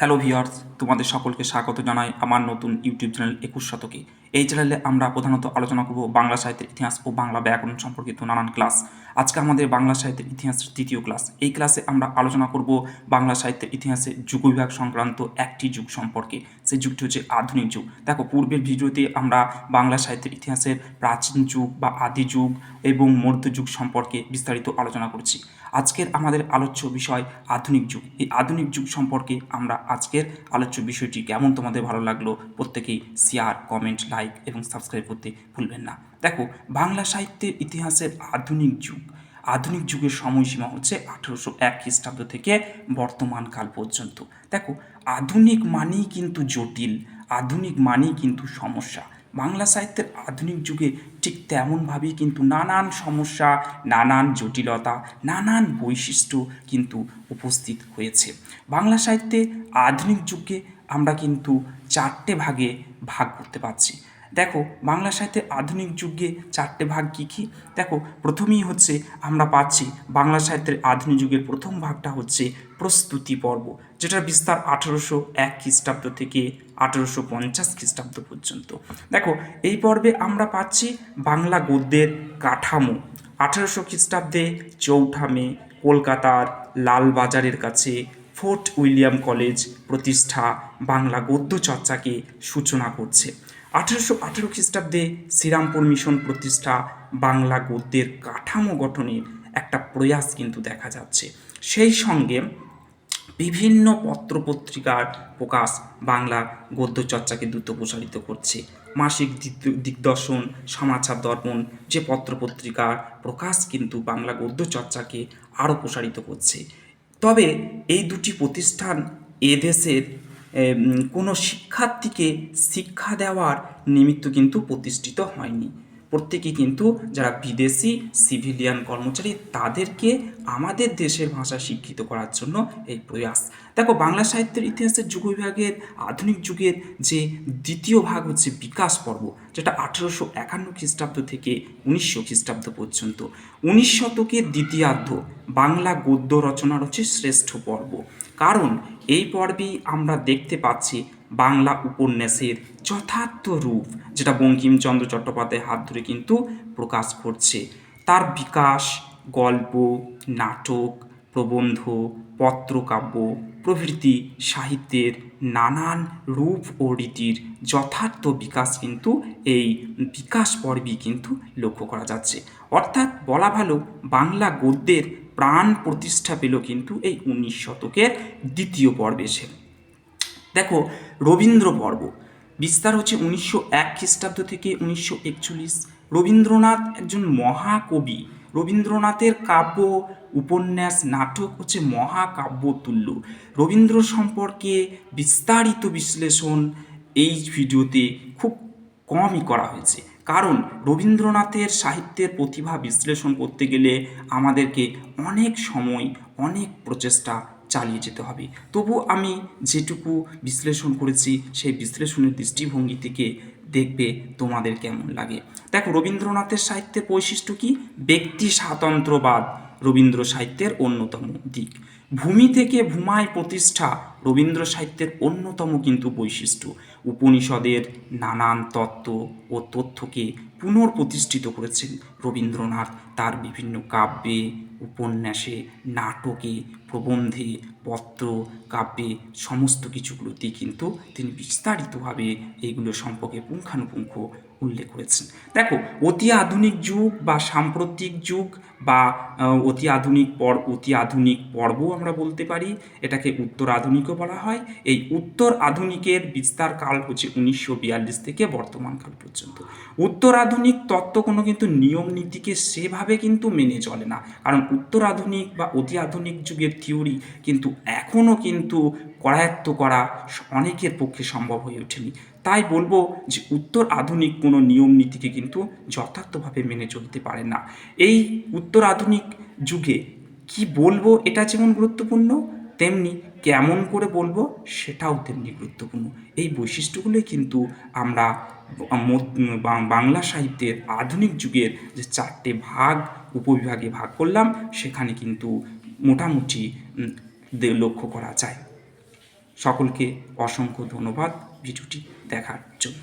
Hello viewers তোমাদের সকলকে স্বাগত জানাই আমার নতুন ইউটিউব চ্যানেল একুশ শতকে। এই চ্যানেলে আমরা প্রধানত আলোচনা করব বাংলা সাহিত্যের ইতিহাস ও বাংলা ব্যাকরণ সম্পর্কিত নানান ক্লাস আজকে আমাদের বাংলা সাহিত্যের ইতিহাসের তৃতীয় ক্লাস এই ক্লাসে আমরা আলোচনা করব বাংলা সাহিত্যের ইতিহাসে যুগবিভাগ সংক্রান্ত একটি যুগ সম্পর্কে। সেই যুগটি হচ্ছে আধুনিক যুগ। দেখো, পূর্বের ভিডিওতে আমরা বাংলা সাহিত্যের ইতিহাসের প্রাচীন যুগ বা আদি যুগ এবং মধ্যযুগ সম্পর্কে বিস্তারিত আলোচনা করছি। আজকের আমাদের আলোচ্য বিষয় আধুনিক যুগ। এই আধুনিক যুগ সম্পর্কে আমরা আজকের আলোচ্য বিষয়টি কেমন তোমাদের ভালো লাগল প্রত্যেকেই শেয়ার কমেন্ট লাইক এবং সাবস্ক্রাইব করতে ভুলবেন না। দেখো, বাংলা সাহিত্যের ইতিহাসের আধুনিক যুগ। আধুনিক যুগের সময়সীমা হচ্ছে আঠেরোশো এক খ্রিস্টাব্দ থেকে বর্তমান কাল পর্যন্ত। দেখো, আধুনিক মানেই কিন্তু জটিল, আধুনিক মানেই কিন্তু সমস্যা। বাংলা সাহিত্যের আধুনিক যুগে ঠিক তেমনভাবেই কিন্তু নানান সমস্যা, নানান জটিলতা, নানান বৈশিষ্ট্য কিন্তু উপস্থিত হয়েছে। বাংলা সাহিত্যে আধুনিক যুগে আমরা কিন্তু চারটে ভাগে ভাগ করতে পারছি। দেখো, বাংলা সাহিত্যের আধুনিক যুগে চারটে ভাগ কী কী? দেখো, প্রথমেই হচ্ছে আমরা পাচ্ছি বাংলা সাহিত্যের আধুনিক যুগের প্রথম ভাগটা হচ্ছে প্রস্তুতি পর্ব, যেটার বিস্তার আঠেরোশো এক খ্রিস্টাব্দ থেকে আঠেরোশো পঞ্চাশ খ্রিস্টাব্দ পর্যন্ত। দেখো, এই পর্বে আমরা পাচ্ছি বাংলা গদ্যের কাঠামো, আঠেরোশো খ্রিস্টাব্দে চৌঠা মে, কলকাতার লালবাজারের কাছে ফোর্ট উইলিয়াম কলেজ প্রতিষ্ঠা বাংলা গদ্য চর্চাকে সূচনা করছে। আঠেরোশো আঠেরো খ্রিস্টাব্দে শ্রীরামপুর মিশন প্রতিষ্ঠা বাংলা গদ্যের কাঠামো গঠনের একটা প্রয়াস কিন্তু দেখা যাচ্ছে। সেই সঙ্গে বিভিন্ন পত্রপত্রিকার প্রকাশ বাংলা গদ্য চর্চাকে দ্রুত প্রসারিত করছে। মাসিক দিগদর্শন, সমাচার দর্পণ যে পত্রপত্রিকার প্রকাশ কিন্তু বাংলা গদ্য চর্চাকে আরও প্রসারিত করছে। তবে এই দুটি প্রতিষ্ঠান এদেশের কোনো শিক্ষার্থীকে শিক্ষা দেওয়ার নিমিত্ত কিন্তু প্রতিষ্ঠিত হয়নি। প্রত্যেকে কিন্তু যারা বিদেশি সিভিলিয়ান কর্মচারী, তাদেরকে আমাদের দেশের ভাষা শিক্ষিত করার জন্য এই প্রয়াস। দেখো, বাংলা সাহিত্যের ইতিহাসের যুগ বিভাগের আধুনিক যুগের যে দ্বিতীয় ভাগ হচ্ছে বিকাশ পর্ব, যেটা আঠেরোশো একান্ন খ্রিস্টাব্দ থেকে উনিশশো খ্রিস্টাব্দ পর্যন্ত। উনিশ শতকের দ্বিতীয়ার্ধ বাংলা গদ্য রচনার হচ্ছে শ্রেষ্ঠ পর্ব। কারণ এই পর্বেই আমরা দেখতে পাচ্ছি বাংলা উপন্যাসের যথার্থ রূপ, যেটা বঙ্কিমচন্দ্র চট্টোপাধ্যায় হাত ধরে কিন্তু প্রকাশ করছে। তার বিকাশ, গল্প, নাটক, প্রবন্ধ, পত্রকাব্য প্রভৃতি সাহিত্যের নানান রূপ ও রীতির যথার্থ বিকাশ কিন্তু এই বিকাশ পর্বেই কিন্তু লক্ষ্য করা যাচ্ছে। অর্থাৎ বলা ভালো, বাংলা গদ্যের প্রাণ প্রতিষ্ঠা পেল কিন্তু এই উনিশ শতকের দ্বিতীয় পর্বে এসে। দেখো, রবীন্দ্র পর্ব। বিস্তার হচ্ছে উনিশশো এক খ্রিস্টাব্দ থেকে উনিশশো একচল্লিশ। রবীন্দ্রনাথ একজন মহাকবি। রবীন্দ্রনাথের কাব্য, উপন্যাস, নাটক হচ্ছে মহাকাব্য তুল্য রবীন্দ্র সম্পর্কে বিস্তারিত বিশ্লেষণ এই ভিডিওতে খুব কমই করা হয়েছে। কারণ রবীন্দ্রনাথের সাহিত্যের প্রতিভা বিশ্লেষণ করতে গেলে আমাদেরকে অনেক সময়, অনেক প্রচেষ্টা চালিয়ে যেতে হবে। তবু আমি যেটুকু বিশ্লেষণ করেছি, সেই বিশ্লেষণের দৃষ্টিভঙ্গি থেকে দেখবে তোমাদের কেমন লাগে। দেখো, রবীন্দ্রনাথের সাহিত্যের বৈশিষ্ট্য কি? ব্যক্তি স্বাতন্ত্র্যবাদ রবীন্দ্র সাহিত্যের অন্যতম দিক। ভূমি থেকে ভূমায় প্রতিষ্ঠা রবীন্দ্র সাহিত্যের অন্যতম কিন্তু বৈশিষ্ট্য। উপনিষদের নানান তত্ত্ব ও তথ্যকে পুনর্প্রতিষ্ঠিত করেছেন রবীন্দ্রনাথ। তার বিভিন্ন কাব্যে, উপন্যাসে, নাটকে, প্রবন্ধে, পত্র, কাব্যে সমস্ত কিছুগুলোতেই কিন্তু তিনি বিস্তারিতভাবে এইগুলো সম্পর্কে পুঙ্খানুপুঙ্খ উল্লেখ করেছেন। দেখো, অতি আধুনিক যুগ বা সাম্প্রতিক যুগ বা অতি আধুনিক পর, অতি আধুনিক পর্ব আমরা বলতে পারি, এটাকে উত্তর আধুনিকও বলা হয়। এই উত্তর আধুনিকের বিস্তার কাল হচ্ছে উনিশশো বিয়াল্লিশ থেকে বর্তমান কাল পর্যন্ত। উত্তর আধুনিক তত্ত্ব কোনো কিন্তু নিয়ম নীতিকে সেভাবে কিন্তু মেনে চলে না। কারণ উত্তর আধুনিক বা অতি আধুনিক যুগের থিওরি কিন্তু এখনও কিন্তু করায়ত্ত করা অনেকের পক্ষে সম্ভব হয়ে ওঠেনি। তাই বলব যে উত্তর আধুনিক কোনো নিয়ম নীতিকে কিন্তু যথার্থভাবে মেনে চলতে পারে না। এই উত্তর আধুনিক যুগে কি বলব এটা যেমন গুরুত্বপূর্ণ তেমনি কেমন করে বলব সেটাও তেমনি গুরুত্বপূর্ণ। এই বৈশিষ্ট্যগুলোই কিন্তু আমরা বাংলা সাহিত্যের আধুনিক যুগের যে চারটে ভাগ, উপবিভাগে ভাগ করলাম, সেখানে কিন্তু মোটামুটি লক্ষ্য করা যায়। সকলকে অসংখ্য ধন্যবাদ ভিডিওটি দেখার জন্য।